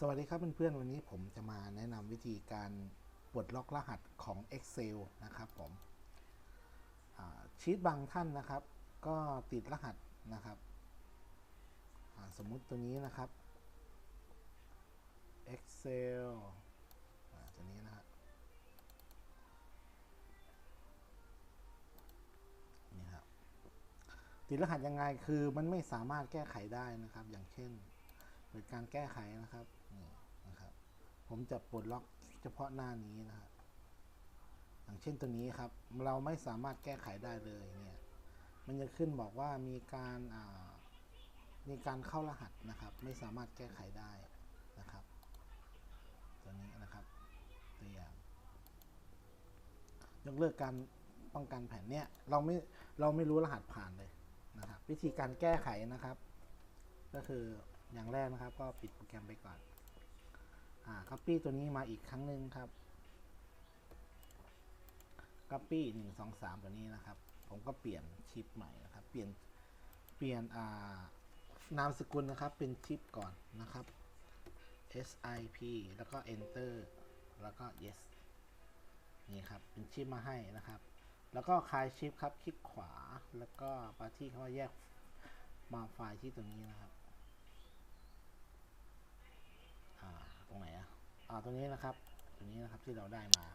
สวัสดีครับเพื่อนๆวันนี้ผมจะมาแนะนำวิธีการปลดล็อกรหัสของ Excel นะครับผมชีตบางท่านนะครับ ก็ติดรหัสนะครับสมมุติตัวนี้นะครับ Excel ตัวนี้นะครับนี่ครับติดรหัสยังไงคือมันไม่สามารถแก้ไขได้นะครับ อย่างเช่นเปิดการแก้ไขนะครับ ผมจะปลดล็อกเฉพาะหน้านี้นะครับอย่างเช่นตัวนี้ครับ เราไม่สามารถแก้ไขได้เลยเนี่ยมันจะขึ้นบอกว่ามีการามีการเข้ารหัสนะครับ ไม่สามารถแก้ไขได้นะครับ ตัวนี้นะครับตัวอย่างยกเลิกการป้องกันแผ่นเนี่ยเราไม่เราไม่รู้รหัสผ่านเลยนะครับ วิธีการแก้ไขนะครับ ก็คืออย่างแรกนะครับ ก็ปิดโปรแกรมไปก่อน อ่า copy ตัวนี้มาอีกครั้งหนึ่งครับ copy หนึ่งสองสามตัวนี้นะครับ ผมก็เปลี่ยนชิปใหม่นะครับ เปลี่ยน เปลี่ยน อ่า นามสกุลนะครับ เป็นชิปก่อนนะครับ SIP แล้วก็ enter แล้วก็ yes นี่ครับ เป็นชิปมาให้นะครับ แล้วก็คลายชิปครับ คลิกขวา แล้วก็ไปที่คำว่าแยกมาไฟล์ที่ตรงนี้นะครับ อ่า ตรงไหนอะ อ่า ตรงนี้นะครับตรงนี้นะครับที่เราได้มา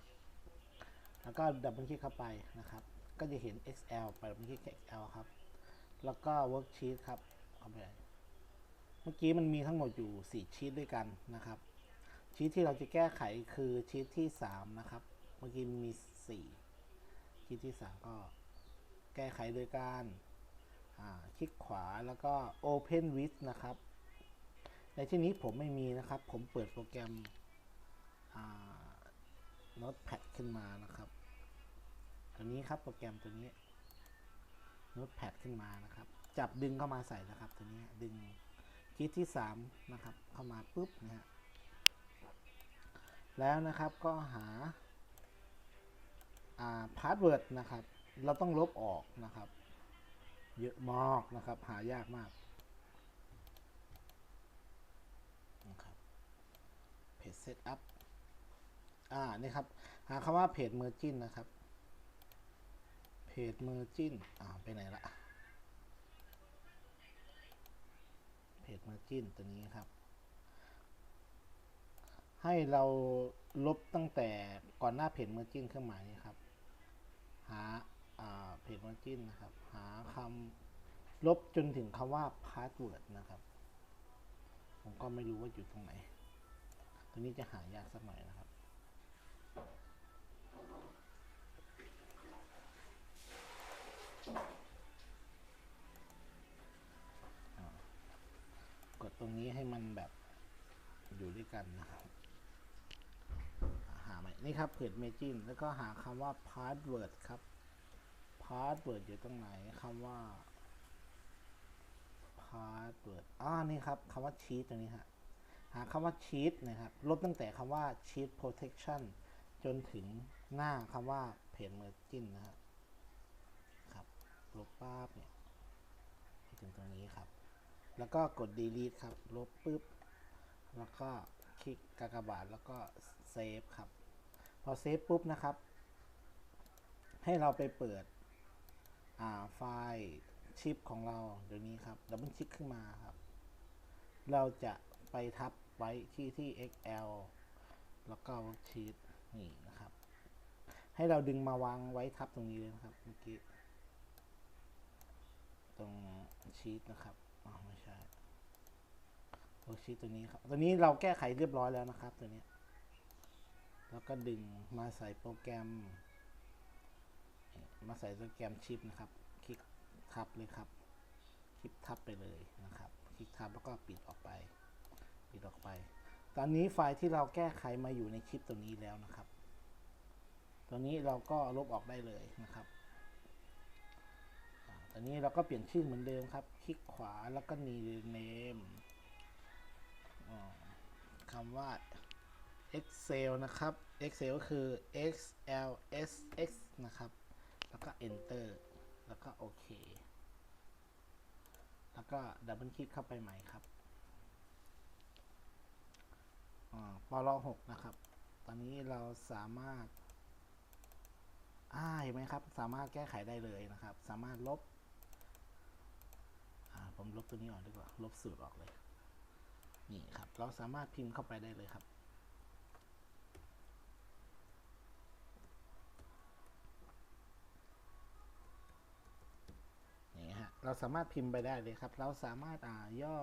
แล้วก็ดับเบิลคลิกเข้าไปนะครับ ก็จะเห็น XL ไปดับเบิลคลิก XL ครับ แล้วก็ worksheet ครับเข้าไปเมื่อกี้มันมีทั้งหมดอยู่ 4 ชีตด้วยกันนะครับ ชีตที่เราจะแก้ไขคือชีตที่ 3 นะครับ เมื่อกี้มี 4 ชีตที่ 3 ก็แก้ไขโดยการคลิกขวาแล้วก็ Open with นะครับ ในที่นี้ผมไม่มีนะครับ ผมเปิดโปรแกรม อ่า Notepad ขึ้นมานะครับ ตัวนี้ครับโปรแกรมตัวนี้ Notepad ขึ้นมานะครับ จับดึงเข้ามาใส่นะครับ ตัวนี้ดึงคีย์ที่ 3 นะครับ เข้ามาปุ๊บนะฮะแล้วนะครับก็หาอ่าพาสเวิร์ดนะครับ เราต้องลบออกนะครับ เยอะมากนะครับ หายากมากนะครับเพจเซตอัพ อ่านี่ครับหาคำว่าเพจเมอร์จินนะครับเพจเมอร์จินอ่าไปไหนละเพจเมอร์จินตัวนี้ครับ ให้เราลบตั้งแต่ก่อนหน้าเพจเมอร์จินเครื่องหมายนี้ครับ หาอ่าเพจเมอร์จินนะครับ หาคำลบจนถึงคำว่าพาสเวิร์ดนะครับ ผมก็ไม่รู้ว่าอยู่ตรงไหน ตัวนี้จะหายากสักหน่อยนะครับ อ่ากดตรงนี้ให้มันแบบ อยู่ด้วยกันนะครับหาใหม่นี่ครับเพจเมจินแล้วก็หาคำว่า password ครับ password อยู่ตรงไหนคำว่า password อ่านี่ครับคำว่า cheat ตัวนี้ฮะหาคำว่า cheat นะครับลบตั้งแต่คำว่า cheat protection จนถึงหน้าคำว่า page margin นะครับครับลบป้าบเนี่ยถึงตรงนี้ครับ แล้วก็กด delete ครับ ลบปุ๊บ แล้วก็คลิกกากบาทแล้วก็ save ครับ พอ save ปุ๊บนะครับ ให้เราไปเปิดไฟล์ชิปของเราเดี๋ยวนี้ครับดับเบิลคลิกขึ้นมาครับ เราจะไปทับไว้ที่ที่ XL แล้วก็ worksheet นี่นะครับ ให้เราดึงมาวางไว้ทับตรงนี้เลยนะครับเมื่อกี้ตรงชีตนะครับอ๋อไม่ใช่ worksheet ตัวนี้ครับตัวนี้เราแก้ไขเรียบร้อยแล้วนะครับตัวนี้แล้วก็ดึงมาใส่โปรแกรม มาใส่โปรแกรมชิปนะครับ คลิกทับเลยครับ คลิกทับไปเลยนะครับ คลิกทับแล้วก็ปิดออกไป ปิดออกไป ตอนนี้ไฟล์ที่เราแก้ไขมาอยู่ในคลิปตัวนี้แล้วนะครับ ตัวนี้เราก็ลบออกได้เลยนะครับตอนนี้เราก็เปลี่ยนชื่อเหมือนเดิมครับ คลิกขวาแล้วก็ new name ว่า Excel นะครับ Excel ก็คือ XLSX นะครับ แล้วก็ enter แล้วก็โอเค แล้วก็ดับเบิลคลิกเข้าไปใหม่ครับบอลหกนะครับ ตอนนี้เราสามารถอ่าเห็นไหมครับ สามารถแก้ไขได้เลยนะครับ สามารถลบอ่าผมลบตัวนี้ออกดีกว่า ลบสูตรออกเลย นี่ครับ เราสามารถพิมพ์เข้าไปได้เลยครับ นี่ฮะ เราสามารถพิมพ์ไปได้เลยครับ เราสามารถอ่าย่อ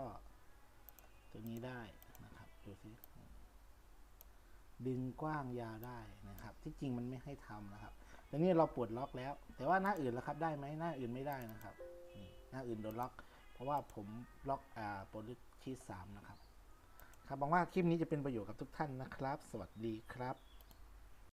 ตัวนี้ได้นะครับดูสิดึงกว้างยาวได้นะครับ ที่จริงมันไม่ให้ทำนะครับแต่นี่เราปลดล็อกแล้ว แต่ว่าหน้าอื่นแล้วครับได้ไหมหน้าอื่นไม่ได้นะครับหน้าอื่นโดนล็อก เพราะว่าผมล็อกอ่าโปรลิชีสามนะครับ ครับหวังว่าคลิปนี้จะเป็นประโยชน์กับทุกท่านนะครับ สวัสดีครับ